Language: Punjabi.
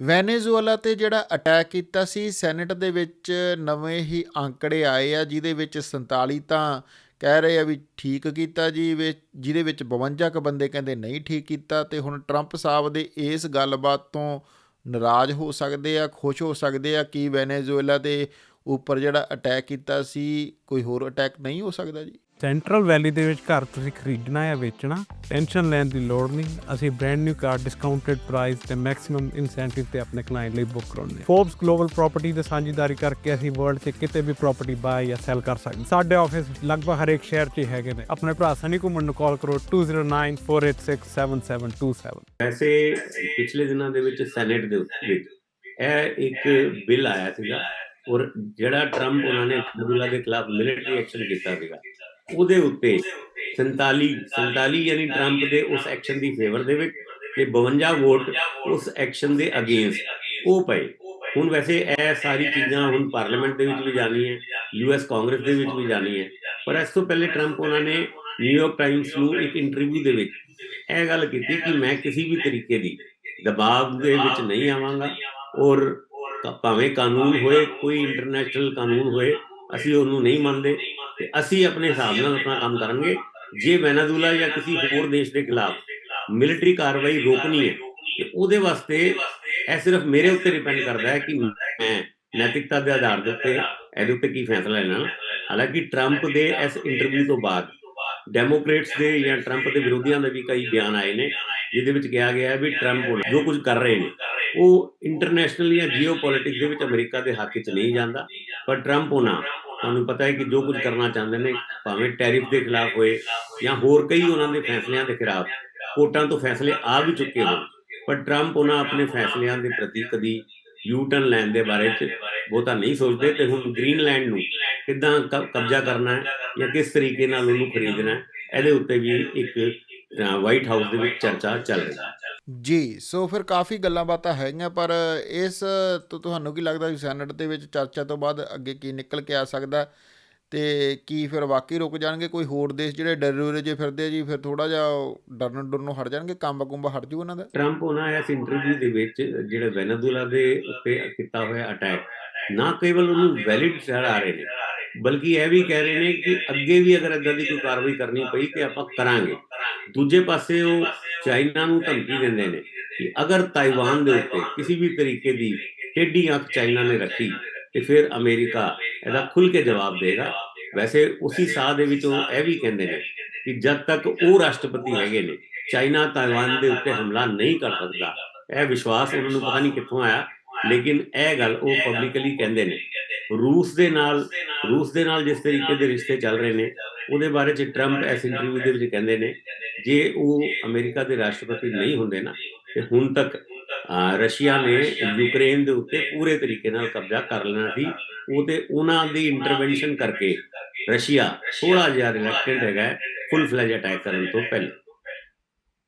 ਵੈਨੇਜ਼ੁਏਲਾ ਤੇ ਜਿਹੜਾ ਅਟੈਕ ਕੀਤਾ ਸੀ, ਸੈਨੇਟ ਦੇ ਵਿੱਚ ਨਵੇਂ ਹੀ ਅੰਕੜੇ ਆਏ ਆ, ਜਿਹਦੇ ਵਿੱਚ 47 ਤਾਂ ਕਹਿ ਰਹੇ ਆ ਵੀ ਠੀਕ ਕੀਤਾ ਜੀ ਵੀ ਜਿਹਦੇ ਵਿੱਚ 52 ਕ ਬੰਦੇ ਕਹਿੰਦੇ ਨਹੀਂ ਠੀਕ ਕੀਤਾ ਤੇ ਹੁਣ ਟਰੰਪ ਸਾਹਿਬ ਦੇ ਇਸ ਗੱਲਬਾਤ ਤੋਂ ਨਾਰਾਜ਼ ਹੋ ਸਕਦੇ ਆ, ਖੁਸ਼ ਹੋ ਸਕਦੇ ਆ ਕਿ ਵੈਨੇਜ਼ੁਏਲਾ ਦੇ ਉੱਪਰ ਜਿਹੜਾ ਅਟੈਕ ਕੀਤਾ ਸੀ, ਕੋਈ ਹੋਰ ਅਟੈਕ ਨਹੀਂ ਹੋ ਸਕਦਾ ਜੀ? ਸੈਂਟਰਲ ਵੈਲੀ ਦੇ ਵਿੱਚ ਘਰ ਤੁਸੀਂ ਖਰੀਦਣਾ ਜਾਂ ਵੇਚਣਾ ਟੈਨਸ਼ਨ ਲੈਣ ਦੀ ਲੋੜ ਨਹੀਂ। ਅਸੀਂ brand new car discounted price ਤੇ ਮੈਕਸਿਮਮ ਇਨਸੈਂਟਿਵ ਤੇ ਆਪਣੇ ਕਲਾਇੰਟ ਲਈ ਬੁੱਕ ਕਰਾਉਂਦੇ ਫੋਰਬਸ ਗਲੋਬਲ ਪ੍ਰਾਪਰਟੀ ਦੇ ਸਾਂਝੇਦਾਰੀ ਕਰਕੇ ਅਸੀਂ ਵਰਲਡ 'ਚ ਕਿਤੇ ਵੀ ਪ੍ਰਾਪਰਟੀ ਬਾਏ ਜਾਂ ਸੈਲ ਕਰ ਸਕਦੇ ਸਾਡੇ ਆਫਿਸ ਲਗਭਗ ਹਰੇਕ ਸ਼ਹਿਰ 'ਚ ਹੀ ਹੈਗੇ ਨੇ। ਆਪਣੇ ਭਰਾ ਸਨੀ ਘੁੰਮਣ ਨੂੰ ਕਾਲ ਕਰੋ 2094867727 ਵੈਸੇ ਪਿਛਲੇ ਦਿਨਾਂ ਦੇ ਵਿੱਚ ਸੈਨੇਟ ਦੇ ਉੱਤੇ ਇਹ ਇੱਕ ਬਿੱਲ ਆਇਆ ਸੀਗਾ ਔਰ ਜਿਹੜਾ ਟਰੰਪ ਉਹਨਾਂ ਨੇ ਅਬਦੁੱਲਾ ਦੇ ਖਿਲਾਫ ਮਿਲਟਰੀ ਐਕਸ਼ਨ ਕੀਤਾ ਸੀਗਾ। ਉਹਦੇ ਉੱਤੇ 47 47 ਯਾਨੀ ਟਰੰਪ ਦੇ ਉਸ ਐਕਸ਼ਨ ਦੀ ਫੇਵਰ ਦੇ ਵਿੱਚ ਤੇ 52 ਵੋਟ ਉਸ ਐਕਸ਼ਨ ਦੇ ਅਗੇਂਸਟ ਉਹ ਪਏ। ਹੁਣ ਵੈਸੇ ਇਹ ਸਾਰੀ ਚੀਜ਼ਾਂ ਹੁਣ ਪਾਰਲੀਮੈਂਟ ਦੇ ਵਿੱਚ ਵੀ ਜਾਣੀ ਹੈ ਯੂਐਸ ਕਾਂਗਰਸ ਦੇ ਵਿੱਚ ਵੀ ਜਾਣੀ ਹੈ ਪਰ ਇਸ ਤੋਂ ਪਹਿਲੇ ਟਰੰਪ ਉਹਨਾਂ ਨੇ ਨਿਊਯਾਰਕ ਟਾਈਮਸ ਨੂੰ ਇੱਕ ਇੰਟਰਵਿਊ ਦੇ ਵਿੱਚ ਇਹ ਗੱਲ ਕੀਤੀ ਕਿ ਮੈਂ ਕਿਸੇ ਵੀ ਤਰੀਕੇ ਦੀ ਦਬਾਅ ਦੇ ਵਿੱਚ ਨਹੀਂ ਆਵਾਂਗਾ ਔਰ ਭਾਵੇਂ ਕਾਨੂੰਨ ਹੋਏ, ਕੋਈ ਇੰਟਰਨੈਸ਼ਨਲ ਕਾਨੂੰਨ ਹੋਏ, ਅਸੀਂ ਉਹਨੂੰ ਨਹੀਂ ਮੰਨਦੇ। ਤੇ ਅਸੀਂ ਆਪਣੇ ਹਿਸਾਬ ਨਾਲ ਆਪਣਾ ਕੰਮ ਕਰਾਂਗੇ ਜੇ ਵੈਨੇਜ਼ੁਏਲਾ ਜਾਂ ਕਿਸੇ ਹੋਰ ਦੇਸ਼ ਦੇ ਖਿਲਾਫ ਮਿਲਟਰੀ ਕਾਰਵਾਈ ਰੋਕਣੀ ਹੈ, ਤੇ ਉਹਦੇ ਵਾਸਤੇ ਇਹ ਸਿਰਫ ਮੇਰੇ ਉੱਤੇ ਡਿਪੈਂਡ ਕਰਦਾ ਹੈ ਕਿ ਮੈਂ ਨੈਤਿਕਤਾ ਦੇ ਆਧਾਰ ਦੇ ਉੱਤੇ ਇਹਦੇ ਉੱਤੇ ਕੀ ਫੈਸਲਾ ਲੈਣਾ। ਹਾਲਾਂਕਿ ਟਰੰਪ ਦੇ ਇਸ ਇੰਟਰਵਿਊ ਤੋਂ ਬਾਅਦ ਡੈਮੋਕ੍ਰੇਟਸ ਦੇ ਜਾਂ ਟਰੰਪ ਦੇ ਵਿਰੋਧੀਆਂ ਦੇ ਵੀ ਕਈ ਬਿਆਨ ਆਏ ਨੇ, ਜਿਹਦੇ ਵਿੱਚ ਕਿਹਾ ਗਿਆ ਹੈ ਵੀ ਟਰੰਪ ਜੋ ਕੁਝ ਕਰ ਰਹੇ ਨੇ, ਉਹ ਇੰਟਰਨੈਸ਼ਨਲ ਜਾਂ ਜੀਓਪੋਲਿਟਿਕਸ ਦੇ ਵਿੱਚ ਅਮਰੀਕਾ ਦੇ ਹੱਕ 'ਚ ਨਹੀਂ ਜਾਂਦਾ, ਪਰ ਟਰੰਪ ਉਹਨਾਂ ਤੁਹਾਨੂੰ ਪਤਾ ਹੈ ਕਿ ਜੋ ਕੁਝ ਕਰਨਾ ਚਾਹੁੰਦੇ ਨੇ, ਭਾਵੇਂ ਟੈਰਿਫ ਦੇ ਖਿਲਾਫ ਹੋਏ ਜਾਂ ਹੋਰ ਕਈ ਉਹਨਾਂ ਦੇ ਫੈਸਲਿਆਂ ਦੇ ਖਿਲਾਫ, ਕੋਰਟਾਂ ਤੋਂ ਫੈਸਲੇ ਆ ਵੀ ਚੁੱਕੇ ਹਨ ਪਰ ਟਰੰਪ ਉਹਨਾਂ ਆਪਣੇ ਫੈਸਲਿਆਂ ਦੇ ਪ੍ਰਤੀ ਕਦੀ ਯੂ ਟਰਨ ਲੈਣ ਦੇ ਬਾਰੇ ਚ ਬਹੁਤਾ ਨਹੀਂ ਸੋਚਦੇ ਤੇ ਹੁਣ ਗ੍ਰੀਨਲੈਂਡ ਨੂੰ ਕਿੱਦਾਂ ਕ- ਕਬਜ਼ਾ ਕਰਨਾ ਹੈ ਜਾਂ ਕਿਸ ਤਰੀਕੇ ਨਾਲ ਉਹਨੂੰ ਖਰੀਦਣਾ ਹੈ, ਇਹਦੇ ਉੱਤੇ ਵੀ ਇੱਕ ਵਾਈਟ ਹਾਊਸ ਦੇ ਵਿੱਚ ਚਰਚਾ ਚੱਲ ਰਹੀ ਹੈ। ਜੀ, ਸੋ ਫਿਰ ਕਾਫੀ ਗੱਲਾਂ ਬਾਤਾਂ ਹੈਗੀਆਂ, ਪਰ ਇਸ ਤੋਂ ਤੁਹਾਨੂੰ ਕੀ ਲੱਗਦਾ ਵੀ ਸੈਨੇਟ ਦੇ ਵਿੱਚ ਚਰਚਾ ਤੋਂ ਬਾਅਦ ਅੱਗੇ ਕੀ ਨਿਕਲ ਕੇ ਆ ਸਕਦਾ? ਤੇ ਕੀ ਫਿਰ ਵਾਕਈ ਰੁਕ ਜਾਣਗੇ? ਕੋਈ ਹੋਰ ਦੇਸ਼ ਜਿਹੜੇ ਡਰੇ ਜੇ ਫਿਰਦੇ ਆ ਜੀ, ਫਿਰ ਥੋੜਾ ਜਿਹਾ ਡਰਨ ਡਰਨ ਹਟ ਜਾਣਗੇ? ਕੰਮ ਕੁੰਬਾ ਹਟ ਜੂ ਉਹਨਾਂ ਦਾ? ਟਰੰਪ ਉਹਨਾਂ ਇਸ ਇੰਟਰਵਿਊ ਦੇ ਵਿੱਚ ਜਿਹੜੇ ਵੈਨੇਜ਼ੁਏਲਾ ਦੇ ਉੱਤੇ ਕੀਤਾ ਹੋਇਆ ਅਟੈਕ, ਨਾ ਕੇਵਲ ਉਹਨੂੰ ਵੈਲਿਡ ਆ ਰਹੇ ਨੇ, ਬਲਕਿ ਇਹ ਵੀ ਕਹਿ ਰਹੇ ਨੇ ਕਿ ਅੱਗੇ ਵੀ ਅਗਰ ਇਦਾਂ ਦੀ ਕੋਈ ਕਾਰਵਾਈ ਕਰਨੀ ਪਈ ਤੇ ਆਪਾਂ ਕਰਾਂਗੇ। ਦੂਜੇ ਪਾਸੇ ਉਹ ਚਾਈਨਾ ਨੂੰ ਧਮਕੀ ਦਿੰਦੇ ਨੇ ਕਿ ਅਗਰ ਤਾਈਵਾਨ ਦੇ ਉੱਤੇ ਕਿਸੇ ਵੀ ਤਰੀਕੇ ਦੀ ਟੇਢੀ ਅੱਖ ਚਾਈਨਾ ਨੇ ਰੱਖੀ ਤੇ ਫਿਰ ਅਮਰੀਕਾ ਇਹਦਾ ਖੁੱਲ ਕੇ ਜਵਾਬ ਦੇਗਾ। ਵੈਸੇ ਉਸੇ ਸਾਹ ਦੇ ਵਿੱਚ ਉਹ ਇਹ ਵੀ ਕਹਿੰਦੇ ਨੇ ਕਿ ਜਦ ਤੱਕ ਉਹ ਰਾਸ਼ਟਰਪਤੀ ਹੈਗੇ ਨੇ ਚਾਈਨਾ ਤਾਈਵਾਨ ਦੇ ਉੱਤੇ ਹਮਲਾ ਨਹੀਂ ਕਰ ਸਕਦਾ। ਇਹ ਵਿਸ਼ਵਾਸ ਉਹਨਾਂ ਨੂੰ ਪਤਾ ਨਹੀਂ ਕਿੱਥੋਂ ਆਇਆ। ਲੇਕਿਨ ਇਹ ਗੱਲ ਉਹ ਪਬਲਿਕਲੀ ਕਹਿੰਦੇ ਨੇ। ਰੂਸ ਦੇ ਨਾਲ ਰੂਸ ਦੇ ਨਾਲ ਜਿਸ ਤਰੀਕੇ ਦੇ ਰਿਸ਼ਤੇ ਚੱਲ ਰਹੇ ਨੇ ਉਹਦੇ ਬਾਰੇ ਚ ਟਰੰਪ ਇਸ ਇੰਟਰਵਿਊ ਦੇ ਵਿੱਚ ਕਹਿੰਦੇ ਨੇ ਜੇ ਉਹ ਅਮਰੀਕਾ ਦੇ ਰਾਸ਼ਟਰਪਤੀ ਨਹੀਂ ਹੁੰਦੇ ਨਾ, ਤੇ ਹੁਣ ਤੱਕ ਰਸ਼ੀਆ ਨੇ ਯੂਕਰੇਨ ਦੇ ਉੱਤੇ ਪੂਰੇ ਤਰੀਕੇ ਨਾਲ ਕਬਜ਼ਾ ਕਰ ਲੈਣਾ ਸੀ। ਉਹ ਤੇ ਉਹਨਾਂ ਦੀ ਇੰਟਰਵੈਂਸ਼ਨ ਕਰਕੇ ਰਸ਼ੀਆ ਥੋੜਾ ਜਿਹਾ ਰਿਲੈਕਟਡ ਹੈਗਾ ਫੁੱਲ ਫਲੈਜ ਅਟੈਕ ਕਰਨ ਤੋਂ ਪਹਿਲਾਂ।